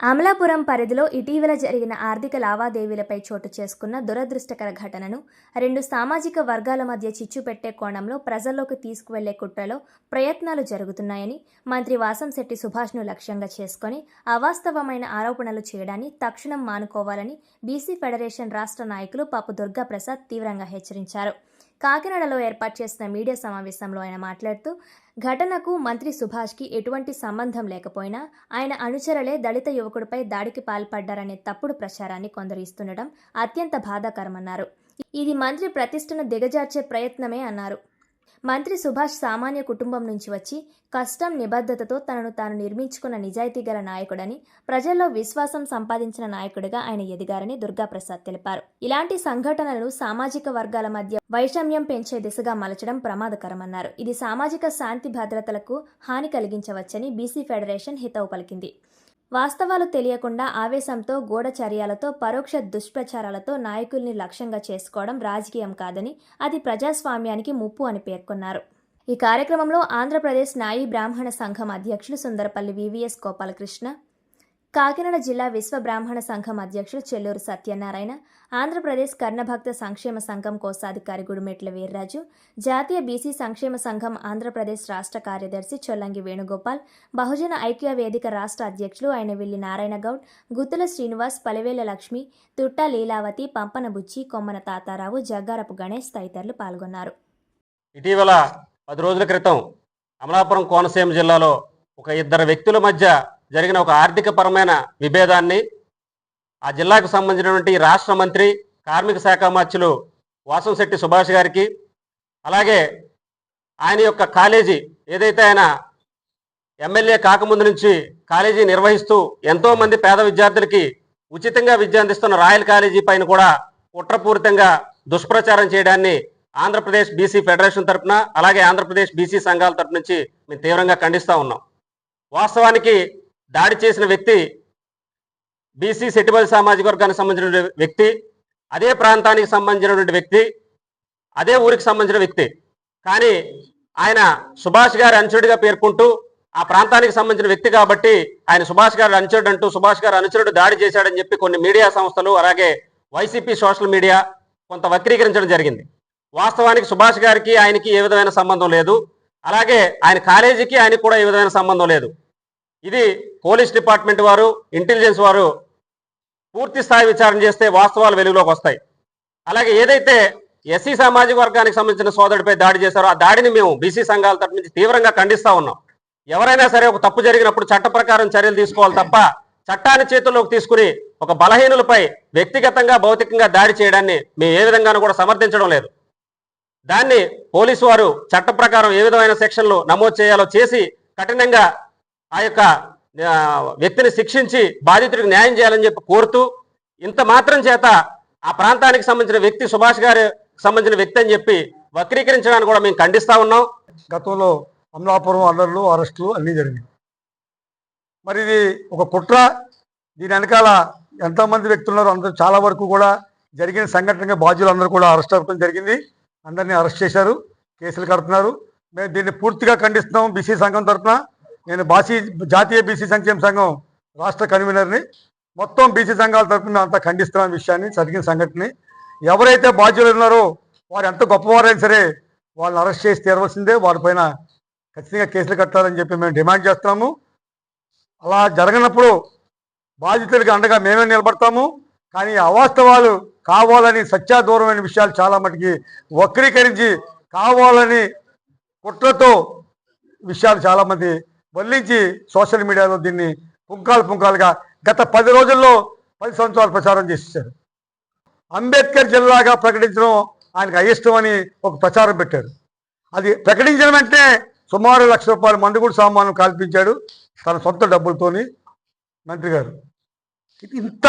అమలాపురం పరిధిలో ఇటీవల జరిగిన ఆర్థిక లావాదేవీలపై చోటు చేసుకున్న దురదృష్టకర ఘటనను రెండు సామాజిక వర్గాల మధ్య చిచ్చు పెట్టే కోణంలో ప్రజల్లోకి తీసుకువెళ్ళే కుట్రలో ప్రయత్నాలు జరుగుతున్నాయని మంత్రి వాసంశెట్టి సుభాష్ను లక్ష్యంగా చేసుకొని అవాస్తవమైన ఆరోపణలు చేయడాన్ని తక్షణం మానుకోవాలని బీసీ ఫెడరేషన్ రాష్ట్ర నాయకులు పాపు దుర్గాప్రసాద్ తీవ్రంగా హెచ్చరించారు. కాకినాడలో ఏర్పాటు చేసిన మీడియా సమావేశంలో ఆయన మాట్లాడుతూ ఘటనకు మంత్రి సుభాష్కి ఎటువంటి సంబంధం లేకపోయినా ఆయన అనుచరులే దళిత యువకుడిపై దాడికి పాల్పడ్డారనే తప్పుడు ప్రచారాన్ని కొందరు ఇస్తుండటం అత్యంత బాధాకరమన్నారు. ఇది మంత్రి ప్రతిష్టను దిగజార్చే ప్రయత్నమే అన్నారు. మంత్రి సుభాష్ సామాన్య కుటుంబం నుంచి వచ్చి కష్టం నిబద్ధతతో తనను తాను నిర్మించుకున్న నిజాయితీ గల నాయకుడని ప్రజల్లో విశ్వాసం సంపాదించిన నాయకుడిగా ఆయన ఎదిగారని దుర్గాప్రసాద్ తెలిపారు. ఇలాంటి సంఘటనలు సామాజిక వర్గాల మధ్య వైషమ్యం పెంచే దిశగా మలచడం ప్రమాదకరమన్నారు. ఇది సామాజిక శాంతి భద్రతలకు హాని కలిగించవచ్చని బీసీ ఫెడరేషన్ హితవు పలికింది. వాస్తవాలు తెలియకుండా ఆవేశంతో గూఢచర్యాలతో పరోక్ష దుష్ప్రచారాలతో నాయకుల్ని లక్ష్యంగా చేసుకోవడం రాజకీయం కాదని అది ప్రజాస్వామ్యానికి ముప్పు అని పేర్కొన్నారు. ఈ కార్యక్రమంలో ఆంధ్రప్రదేశ్ నాయి బ్రాహ్మణ సంఘం అధ్యక్షులు సుందరపల్లి వివిఎస్ గోపాలకృష్ణ కాకినాడ జిల్లా విశ్వ బ్రాహ్మణ సంఘం అధ్యక్షులు చెల్లూరు సత్యనారాయణ ఆంధ్రప్రదేశ్ కర్ణభక్త సంక్షేమ సంఘం కోశాధికారి గుడిమెట్ల వీర్రాజు జాతీయ బీసీ సంక్షేమ సంఘం ఆంధ్రప్రదేశ్ రాష్ట్ర కార్యదర్శి చొల్లంగి వేణుగోపాల్ బహుజన ఐక్య వేదిక రాష్ట్ర అధ్యక్షులు అయినవిల్లి నారాయణ గౌడ్ గుత్తుల శ్రీనివాస్ పలివేల లక్ష్మి తుట్ట లీలావతి పంపన బుచ్చి కొమ్మన తాతారావు జగ్గారపు గణేష్ తదితరులు పాల్గొన్నారు. ఇటీవల పది రోజుల క్రితం అమలాపురం కోనసీమ జిల్లాలో ఒక ఇద్దరు వ్యక్తుల మధ్య జరిగిన ఒక ఆర్థిక పరమైన విభేదాన్ని ఆ జిల్లాకు సంబంధించినటువంటి రాష్ట్ర మంత్రి కార్మిక శాఖ మంత్రులు వాసంశెట్టి సుభాష్ గారికి అలాగే ఆయన యొక్క కాలేజీ ఏదైతే ఆయన ఎమ్మెల్యే కాకముందు నుంచి కాలేజీ నిర్వహిస్తూ ఎంతోమంది పేద విద్యార్థులకి ఉచితంగా విద్య అందిస్తున్న రాయల్ కాలేజీ పైన కూడా కుట్రపూరితంగా దుష్ప్రచారం చేయడాన్ని ఆంధ్రప్రదేశ్ బీసీ ఫెడరేషన్ తరపున అలాగే ఆంధ్రప్రదేశ్ బీసీ సంఘాల తరఫు నుంచి మేము తీవ్రంగా ఖండిస్తూ ఉన్నాం. వాస్తవానికి దాడి చేసిన వ్యక్తి బీసీ సెటిబల్ సామాజిక వర్గానికి సంబంధించిన వ్యక్తి అదే ప్రాంతానికి సంబంధించినటువంటి వ్యక్తి అదే ఊరికి సంబంధించిన వ్యక్తి. కానీ ఆయన సుభాష్ గారి అనుచరుడిగా పేర్కొంటూ ఆ ప్రాంతానికి సంబంధించిన వ్యక్తి కాబట్టి ఆయన సుభాష్ గారి అనుచరుడు అంటూ సుభాష్ గారు అనుచరుడు దాడి చేశాడని చెప్పి కొన్ని మీడియా సంస్థలు అలాగే వైసీపీ సోషల్ మీడియా కొంత వక్రీకరించడం జరిగింది. వాస్తవానికి సుభాష్ గారికి ఆయనకి ఏ విధమైన సంబంధం లేదు. అలాగే ఆయన కాలేజీకి ఆయనకు కూడా ఏ విధమైన సంబంధం లేదు. ఇది పోలీస్ డిపార్ట్మెంట్ వారు ఇంటెలిజెన్స్ వారు పూర్తి స్థాయి విచారణ చేస్తే వాస్తవాలు వెలుగులోకి వస్తాయి. అలాగే ఏదైతే ఎస్సీ సామాజిక వర్గానికి సంబంధించిన సోదరుడిపై దాడి చేశారో ఆ దాడిని మేము బీసీ సంఘాల తరపు నుంచి తీవ్రంగా ఖండిస్తా ఉన్నాం. ఎవరైనా సరే ఒక తప్పు జరిగినప్పుడు చట్ట ప్రకారం చర్యలు తీసుకోవాలి తప్ప చట్టాన్ని చేతుల్లోకి తీసుకుని ఒక బలహీనులపై వ్యక్తిగతంగా భౌతికంగా దాడి చేయడాన్ని మేము ఏ విధంగానూ కూడా సమర్థించడం లేదు. దాన్ని పోలీసు వారు చట్ట ప్రకారం ఏ విధమైన సెక్షన్లు నమోదు చేయాలో చేసి కఠినంగా ఆ యొక్క వ్యక్తిని శిక్షించి బాధితుడికి న్యాయం చేయాలని చెప్పి కోరుతూ ఇంత మాత్రం చేత ఆ ప్రాంతానికి సంబంధించిన వ్యక్తి సుభాష్ గారి సంబంధించిన వ్యక్తి అని చెప్పి వక్రీకరించడానికి కూడా మేము ఖండిస్తా ఉన్నాం. గతంలో అమలాపురం అల్లర్లు అరెస్టులు అన్నీ జరిగింది మరి ఇది ఒక కుట్ర. దీని వెనకాల ఎంతమంది వ్యక్తులు ఉన్నారో. అందరూ చాలా వరకు కూడా జరిగిన సంఘటనగా బాధ్యులు అందరూ కూడా అరెస్ట్ అవ్వడం జరిగింది. అందరినీ అరెస్ట్ చేశారు. కేసులు కడుతున్నారు. మేము దీన్ని పూర్తిగా ఖండిస్తున్నాం. బీసీ సంఘం తరఫున నేను బాసీ జాతీయ బీసీ సంక్షేమ సంఘం రాష్ట్ర కన్వీనర్ని మొత్తం బీసీ సంఘాల తరఫున అంతా ఖండిస్తున్న విషయాన్ని జరిగిన సంఘటనని. ఎవరైతే బాధ్యులు ఉన్నారో వారు ఎంత గొప్పవారైనా సరే వాళ్ళని అరెస్ట్ చేసి తీరవలసిందే. వారిపైన ఖచ్చితంగా కేసులు కట్టాలని చెప్పి మేము డిమాండ్ చేస్తున్నాము. అలా జరగనప్పుడు బాధితులకి అండగా మేమే నిలబడతాము. కానీ అవాస్తవాలు కావాలని సత్యాదూరమైన విషయాలు చాలా మటుకి వక్రీకరించి కావాలని కుట్రతో విషయాలు చాలామంది వల్లించి సోషల్ మీడియాలో దీన్ని పుంకాలు పుంకాలుగా గత పది రోజుల్లో పది సంవత్సరాలు ప్రచారం చేసేసారు అంబేద్కర్ జిల్లాగా ప్రకటించడం ఆయనకు అయిష్టం అని ఒక ప్రచారం పెట్టారు. అది ప్రకటించిన వెంటనే సుమారు లక్ష రూపాయల మందుగుడు సామాను కల్పించాడు తన సొంత డబ్బులతోని మంత్రి గారు. ఇంత